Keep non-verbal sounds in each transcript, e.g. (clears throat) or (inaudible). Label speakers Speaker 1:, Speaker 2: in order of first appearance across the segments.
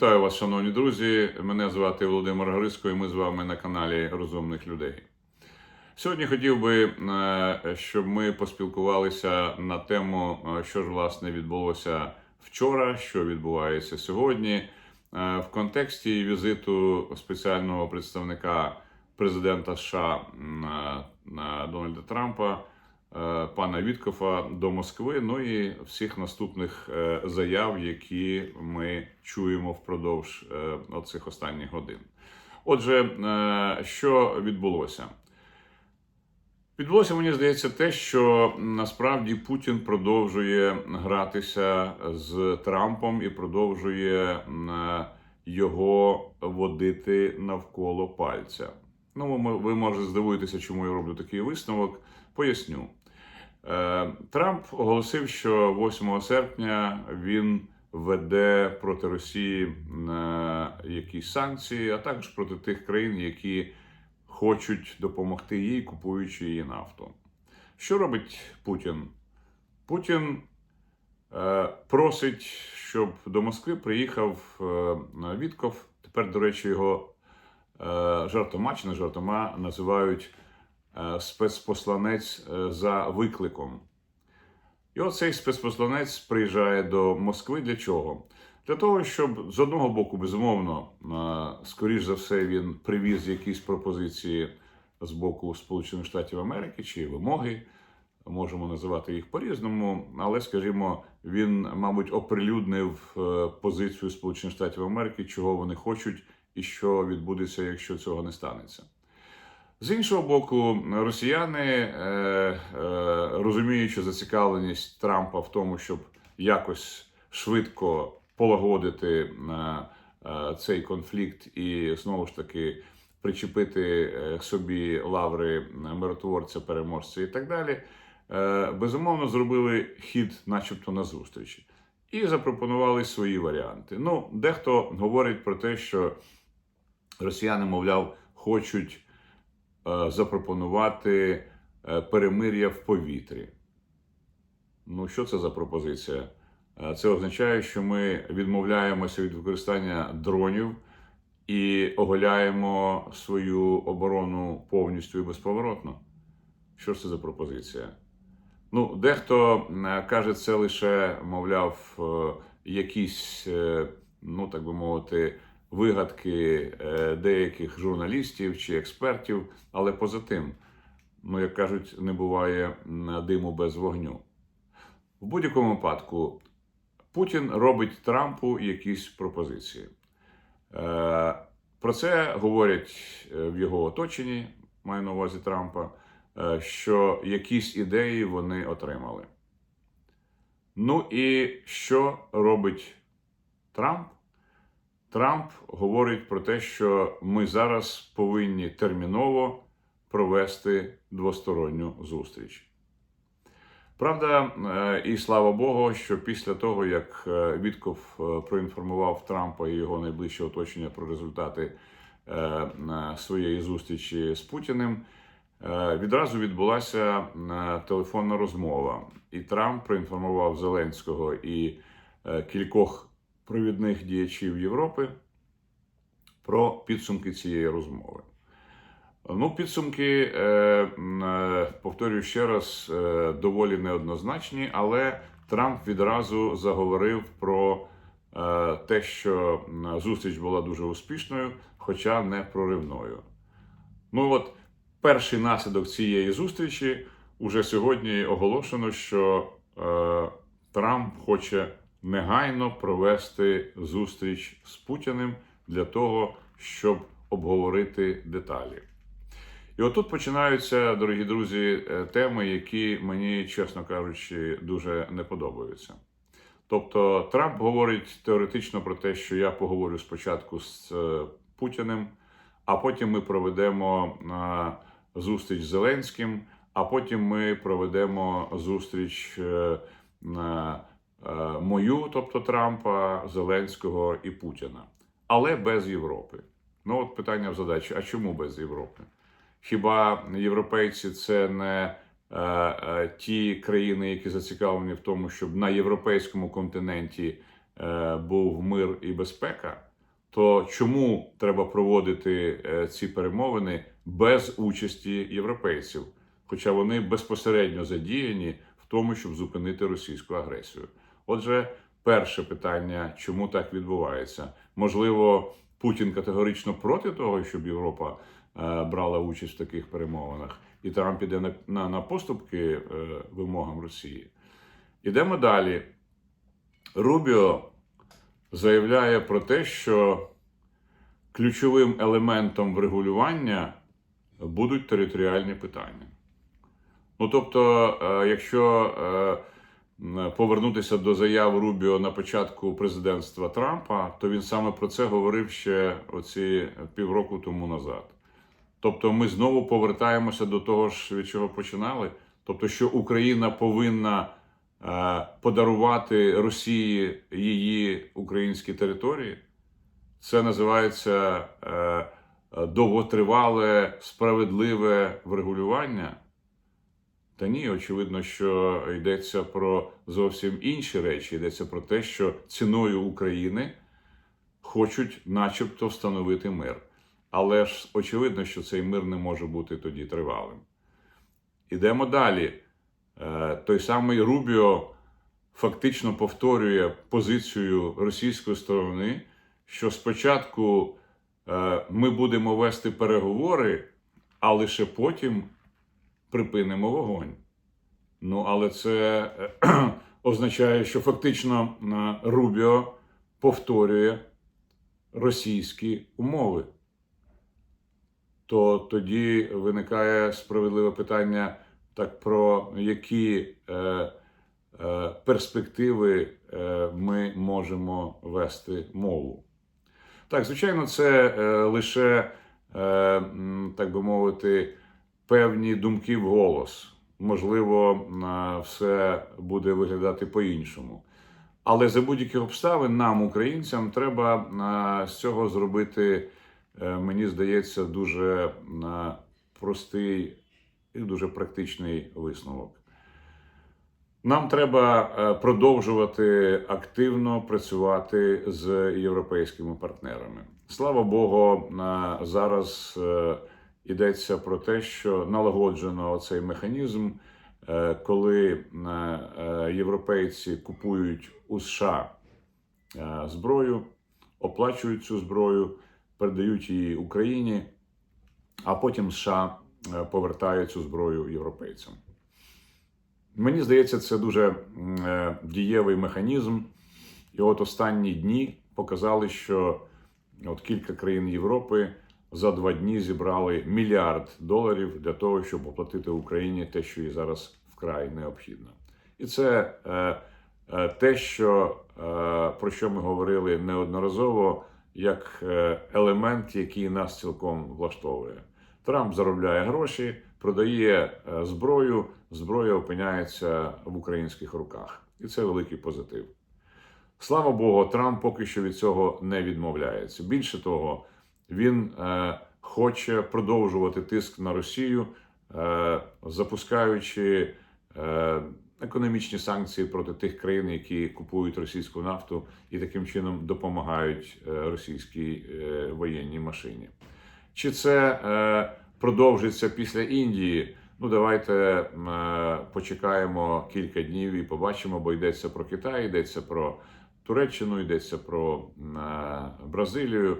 Speaker 1: Вітаю вас, шановні друзі. Мене звати Володимир Грицько, і ми з вами на каналі Розумних людей. Сьогодні хотів би, е, щоб ми поспілкувалися на тему, е, що ж власне відбулося вчора, що відбувається сьогодні, е, в контексті візиту спеціального представника президента США на Дональда Трампа, пана Віткофа до Москви. Ну і всіх наступних е, заяв, які ми чуємо впродовж е, оцих останніх годин. Отже, е, що відбулося? Відбулося, мені здається, те, що насправді Путін продовжує гратися з Трампом і продовжує е, його водити навколо пальця. Ну, ви- ви може здивуєтеся, чому я роблю такий висновок. Поясню. Е, Трамп оголосив, що 8 серпня він веде проти Росії е, якісь санкції, а також проти тих країн, які хочуть допомогти їй, купуючи її нафту. Що робить Путін? Путін е, просить, щоб до Москви приїхав Вітков. Тепер, до речі, його жартома чи не жартома називають спецпосланець е, за викликом. І оцей спецпосланець приїжджає до Москви для чого? Для того, щоб з одного боку, безумовно, е, скоріш за все, він привіз якісь пропозиції з боку Сполучених Штатів Америки чи вимоги, можемо називати їх по-різному, але, скажімо, він, мабуть, оприлюднив е, позицію Сполучених Штатів Америки, чого вони хочуть і що відбудеться, якщо цього не станеться. З іншого боку, росіяни, е, е, розуміючи зацікавленість Трампа в тому, щоб якось швидко полагодити е, е, цей конфлікт і знову ж таки причепити е, собі лаври миротворця, переможця і так далі, е, безумовно зробили хід, начебто, на зустрічі. І запропонували свої варіанти. Ну, дехто говорить про те, що росіяни, мовляв, хочуть запропонувати е, перемир'я в повітрі. Ну, що це за пропозиція? Е, Це означає, що ми відмовляємося від використання дронів і оголяємо свою оборону повністю і безповоротно. Що ж це за пропозиція? Ну, дехто е, каже, це лише, мовляв, е, якісь, е, ну так би мовити, вигадки е, деяких журналістів чи експертів, але поза тим, ну як кажуть, не буває диму без вогню. В будь-якому випадку Путін робить Трампу якісь пропозиції. Е, Про це говорять е, в його оточенні, маю на увазі Трампа, що якісь ідеї вони отримали. Ну і що робить Трамп? Трамп говорить про те, що ми зараз повинні терміново провести двосторонню зустріч. Правда, е, і слава Богу, що після того, як е, Вітков е, проінформував Трампа і його найближче оточення про результати своєї зустрічі з Путіним, відразу відбулася телефонна розмова. І Трамп проінформував Зеленського і кількох провідних діячів Європи про підсумки цієї розмови. Ну, підсумки, е, е, повторюю ще раз, е, доволі неоднозначні, але Трамп відразу заговорив про те, що зустріч була дуже успішною, хоча не проривною. Ну от перший наслідок цієї зустрічі уже сьогодні оголошено, що Трамп хоче негайно провести зустріч з Путіним для того, щоб обговорити деталі. І отут починаються, дорогі друзі, е, теми, які мені, чесно кажучи, дуже не подобаються. Тобто Трамп говорить теоретично про те, що я поговорю спочатку з е, Путіним, а потім ми проведемо е, зустріч з Зеленським, а потім ми проведемо зустріч мою, тобто Трампа, Зеленського і Путіна, але без Європи. Ну, от питання в задачі: а чому без Європи? Хіба європейці це не е, е, ті країни, які зацікавлені в тому, щоб на європейському континенті е, був мир і безпека? то чому треба проводити е, ці перемовини без участі європейців? Хоча вони безпосередньо задіяні в тому, щоб зупинити російську агресію. Отже, перше питання, чому так відбувається? Можливо, Путін категорично проти того, щоб Європа е, брала участь в таких перемовинах, і Трамп піде на, на, на поступки е, вимогам Росії. Ідемо далі. Рубіо заявляє про те, що ключовим елементом врегулювання будуть територіальні питання. Ну тобто, е, якщо повернутися до заяв Рубіо на початку президентства Трампа, то він саме про це говорив ще оці півроку тому назад. Тобто, ми знову повертаємося до того ж, від чого починали. Тобто, що Україна повинна е, подарувати Росії її українські території, це називається е, довготривале справедливе врегулювання. Та ні, очевидно, що йдеться про зовсім інші речі. Йдеться про те, що ціною України хочуть, начебто, встановити мир. Але ж очевидно, що цей мир не може бути тоді тривалим. Ідемо далі. Е, Той самий Рубіо фактично повторює позицію російської сторони, що спочатку е, ми будемо вести переговори, а лише потім припинимо вогонь. Ну, але це е, (clears throat) означає, що фактично е, Рубіо повторює російські умови. То тоді виникає справедливе питання так про які е, е, перспективи е, ми можемо вести мову. Так, звичайно, це е, лише, е, так би мовити, певні думки в голос. Можливо, е, все буде виглядати по-іншому. Але за будь-яких обставин нам, українцям, треба е, з цього зробити, е, мені здається, дуже простий і дуже практичний висновок. Нам треба продовжувати активно працювати з європейськими партнерами. Слава Богу, зараз йдеться про те, що налагоджено цей механізм, е, коли е, е, європейці купують у США зброю, оплачують цю зброю, передають її Україні, а потім США повертають цю зброю європейцям. Мені здається, це дуже дієвий механізм. І от останні дні показали, що от кілька країн Європи за два дні зібрали мільярд доларів для того, щоб оплатити Україні те, що їй зараз вкрай необхідно. І це е, е, те, що, е, про що ми говорили неодноразово, як е, елемент, який нас цілком влаштовує. Трамп заробляє гроші, продає е, зброю, зброя опиняється в українських руках. І це великий позитив. Слава Богу, Трамп поки що від цього не відмовляється. Більше того, він е, хоче продовжувати тиск на Росію, е, запускаючи е, економічні санкції проти тих країн, які купують російську нафту і таким чином допомагають російській воєнній машині. Чи це продовжиться після Індії? Ну, давайте почекаємо кілька днів і побачимо, бо йдеться про Китай, йдеться про Туреччину, йдеться про Бразилію.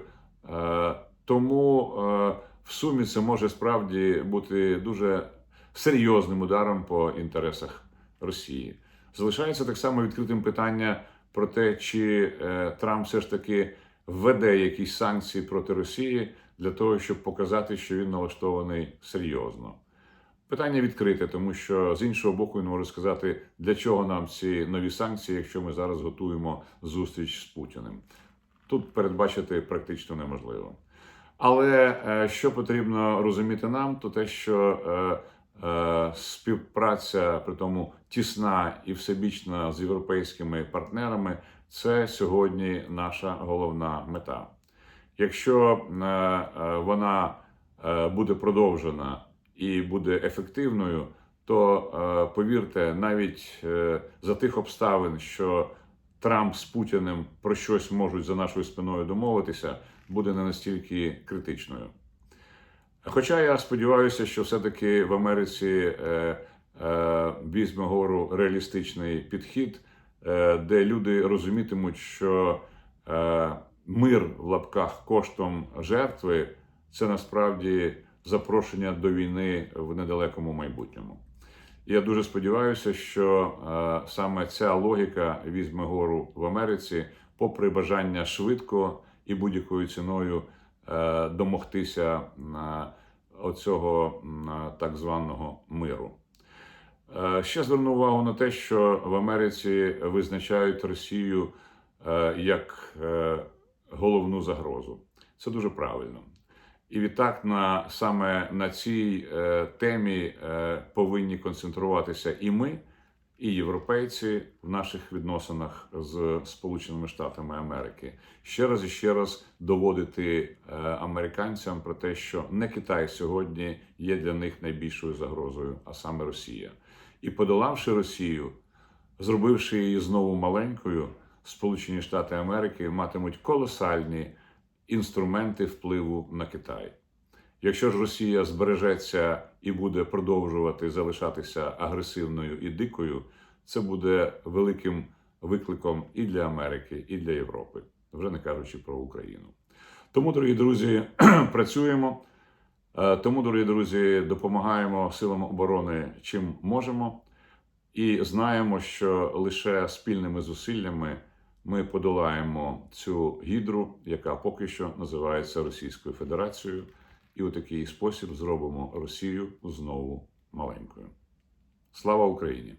Speaker 1: Е, тому е, в сумі це може справді бути дуже серйозним ударом по інтересах Росії. Залишається так само відкритим питання про те, чи е, Трамп все ж таки введе якісь санкції проти Росії для того, щоб показати, що він налаштований серйозно. Питання відкрите, тому що з іншого боку він може сказати, для чого нам ці нові санкції, якщо ми зараз готуємо зустріч з Путіним. Тут передбачити практично неможливо. Але е, що потрібно розуміти нам, то те, що е, е, співпраця, при тому тісна і всебічна з європейськими партнерами, це сьогодні наша головна мета. Якщо вона буде продовжена і буде ефективною, то повірте, навіть за тих обставин, що Трамп з Путіним про щось можуть за нашою спиною домовитися, буде не настільки критичною. Хоча я сподіваюся, що все-таки в Америці е, е, візьме гору реалістичний підхід, е, де люди розумітимуть, що е, мир в лапках коштом жертви це насправді запрошення до війни в недалекому майбутньому. Я дуже сподіваюся, що е, саме ця логіка візьме гору в Америці, попри бажання швидко і будь-якою ціною е, домогтися е, оцього м, так званого миру. Е, Ще зверну увагу на те, що в Америці визначають Росію е, як е, головну загрозу. Це дуже правильно. І відтак на саме на цій е, темі е, повинні концентруватися і ми, і європейці в наших відносинах з Сполученими Штатами Америки. Ще раз і ще раз доводити е, американцям про те, що не Китай сьогодні є для них найбільшою загрозою, а саме Росія. І подолавши Росію, зробивши її знову маленькою, Сполучені Штати Америки матимуть колосальні інструменти впливу на Китай. Якщо ж Росія збережеться і буде продовжувати залишатися агресивною і дикою, це буде великим викликом і для Америки, і для Європи, вже не кажучи про Україну. Тому, дорогі друзі, (clears throat) працюємо. Е, Тому, дорогі друзі, допомагаємо силам оборони чим можемо, і знаємо, що лише спільними зусиллями ми подолаємо цю гідру, яка поки що називається Російською Федерацією, і у такий спосіб зробимо Росію знову маленькою. Слава Україні!